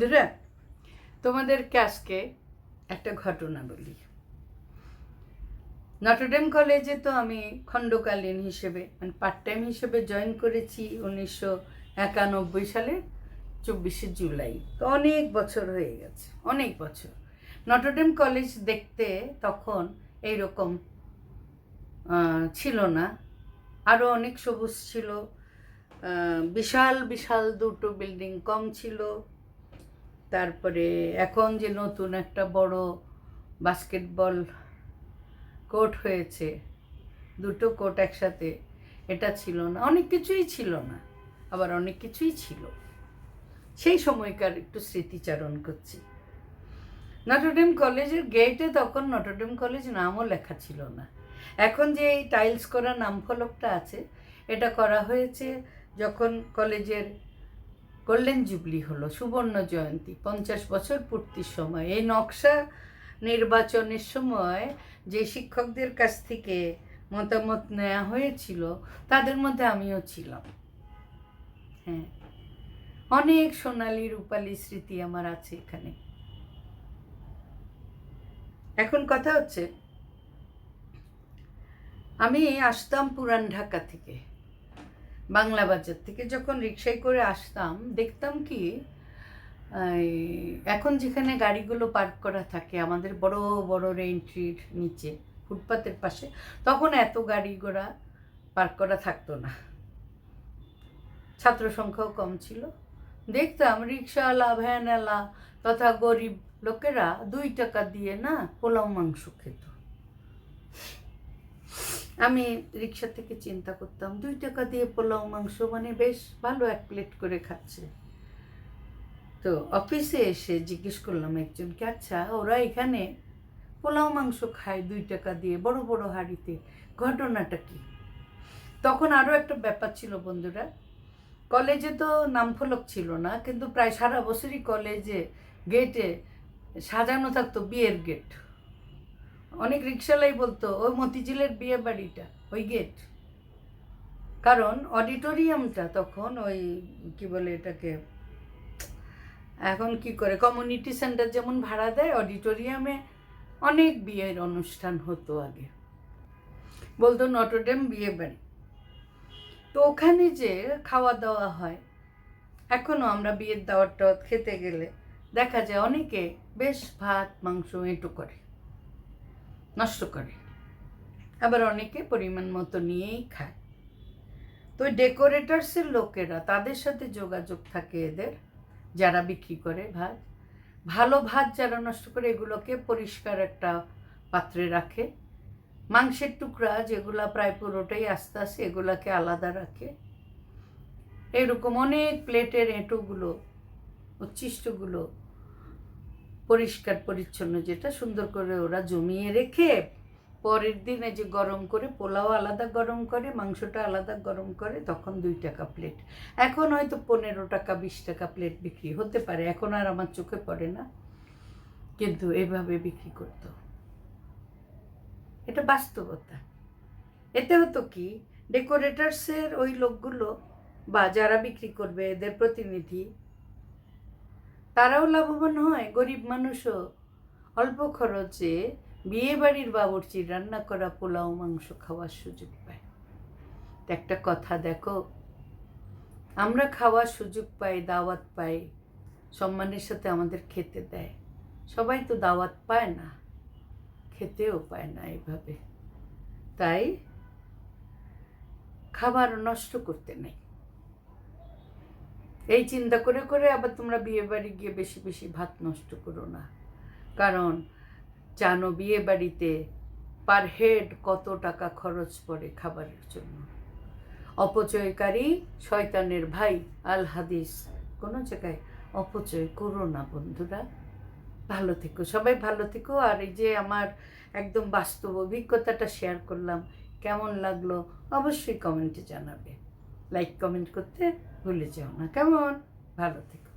বন্ধুরা তোমাদেরকে আজকে একটা ঘটনা বলি। নটরডেম কলেজে তো আমি খণ্ডকালীন হিসেবে মানে পার্ট টাইম হিসেবে জয়েন করেছি উনিশশো একানব্বই সালের চব্বিশে জুলাই। তো অনেক বছর হয়ে গেছে, অনেক বছর। নটরডেম কলেজ দেখতে তখন এইরকম ছিল না। আরও অনেক সবুজ ছিল বিশাল বিশাল দুটো বিল্ডিং কম ছিল। তারপরে এখন যে নতুন একটা বড় বাস্কেটবল কোর্ট হয়েছে, দুটো কোর্ট একসাথে, এটা ছিল না, অনেক কিছুই ছিল না, আবার অনেক কিছুই ছিল। সেই সময়কার একটু স্মৃতিচারণ করছি। নটরডেম কলেজের গেটে তখন নটরডেম কলেজ নামও লেখা ছিল না। এখন যে এই টাইলস করা নাম ফলকটা আছে, এটা করা হয়েছে যখন কলেজের গোল্ডেন জুবলি হলো, সুবর্ণ জয়ন্তী, পঞ্চাশ বছর পূর্তির সময়। এই নকশা নির্বাচনের সময় যে শিক্ষকদের কাছ থেকে মতামত নেওয়া হয়েছিল, তাদের মধ্যে আমিও ছিলাম। হ্যাঁ অনেক সোনালি রূপালী স্মৃতি আমার আছে এখানে। এখন কথা হচ্ছে, আমি আসতাম পুরান ঢাকা থেকে। বাংলা বাজার থেকে যখন রিক্সায় করে আসতাম, দেখতাম কি এখন যেখানে গাড়িগুলো পার্ক করা থাকে, আমাদের বড় বড় রেন্ট্রির নিচে, ফুটপাতের পাশে, তখন এত গাড়ি ঘোড়া পার্ক করা থাকতো না। ছাত্র সংখ্যাও কম ছিল। দেখতাম রিক্সাওয়ালা ভ্যানওয়ালা তথা গরিব লোকেরা দুই টাকা দিয়ে না পোলাও, মাংস খেত। আমি রিক্সা থেকে চিন্তা করতাম, দুই টাকা দিয়ে পোলাও, মাংস মানে বেশ ভালো এক প্লেট করে খাচ্ছে। তো অফিসে এসে জিজ্ঞেস করলাম একজনকে আচ্ছা ওরা এখানে পোলাও, মাংস খায় দুই টাকা দিয়ে, বড় বড় হাঁড়িতে, ঘটনাটা কি? তখন আরও একটা ব্যাপার ছিল বন্ধুরা, কলেজে তো নামফলক ছিল না, কিন্তু প্রায় সারা বছরই কলেজে গেটে সাজানো থাকতো বিয়ের গেট। অনেক রিক্সালাই বলতো, ওই মতিঝিলের বিয়ে বাড়িটা, ওই গেট কারণ অডিটোরিয়ামটা তখন ওই, কি বলে এটাকে, এখন কি করে কমিউনিটি সেন্টার যেমন ভাড়া দেয় অডিটোরিয়ামে অনেক বিয়ের অনুষ্ঠান হতো আগে। বলতো নটরডেম বিয়ে বাড়ি। তো ওখানে যে খাওয়া দাওয়া হয় এখনও আমরা বিয়ের দাওয়াত টাওয়াত খেতে গেলে দেখা যায় অনেকে বেশ ভাত, মাংস এঁটো করে। নষ্ট করে। আবার অনেকে পরিমাণ মতো নিয়েই খায়। তো ডেকোরেটার্সের লোকেরা, তাদের সাথে যোগাযোগ থাকে এদের, যারা বিক্রি করে ভাত। ভালো ভাত যারা নষ্ট করে, এগুলোকে পরিষ্কার একটা পাত্রে রাখে। মাংসের টুকরা, যেগুলা প্রায় পুরোটাই আস্তে আস্তে এগুলাকে আলাদা রাখে। এরকম অনেক প্লেটের এঁটোগুলো, উচ্ছিষ্টগুলো পরিষ্কার পরিচ্ছন্ন, যেটা সুন্দর করে ওরা জমিয়ে রেখে পরের দিনে যে গরম করে, পোলাও আলাদা গরম করে, মাংসটা আলাদা গরম করে, তখন দুই টাকা প্লেট এখন হয়তো পনেরো টাকা, বিশ টাকা প্লেট বিক্রি হতে পারে, এখন আর আমার চোখে পড়ে না। কিন্তু এভাবে বিক্রি করতো। এটা বাস্তবতা। এতে হতো কি? ডেকোরেটার্সের ওই লোকগুলো বা যারা বিক্রি করবে, এদের প্রতিনিধি তারাও লাভবান হয়, গরিব মানুষও। অল্প খরচে বিয়ে বাড়ির বাবুর্চি রান্না করা, পোলাও, মাংস খাওয়ার সুযোগ পায়। একটা কথা দেখো, আমরা খাওয়ার সুযোগ পাই, দাওয়াত পাই, সম্মানের সাথে আমাদের খেতে দেয়। সবাই তো দাওয়াত পায় না, খেতেও পায় না এইভাবে। তাই খাবার নষ্ট করতে নেই। এই চিন্তা করে করে আবার তোমরা বিয়ে বাড়ি গিয়ে বেশি বেশি ভাত নষ্ট করো না। কারণ জানো বিয়ে বাড়িতে পার হেড কত টাকা খরচ পড়ে খাবারের জন্য। অপচয়কারী শয়তানের ভাই, আল হাদিস, কোনো জায়গায় অপচয় করো না বন্ধুরা। ভালো থেকো, সবাই ভালো থেকো। আর এই যে আমার একদম বাস্তব অভিজ্ঞতাটা শেয়ার করলাম, কেমন লাগল অবশ্যই কমেন্টে জানাবে। লাইক কমেন্ট করতে ভুলে যাও না। কেমন? ভালো থেকো।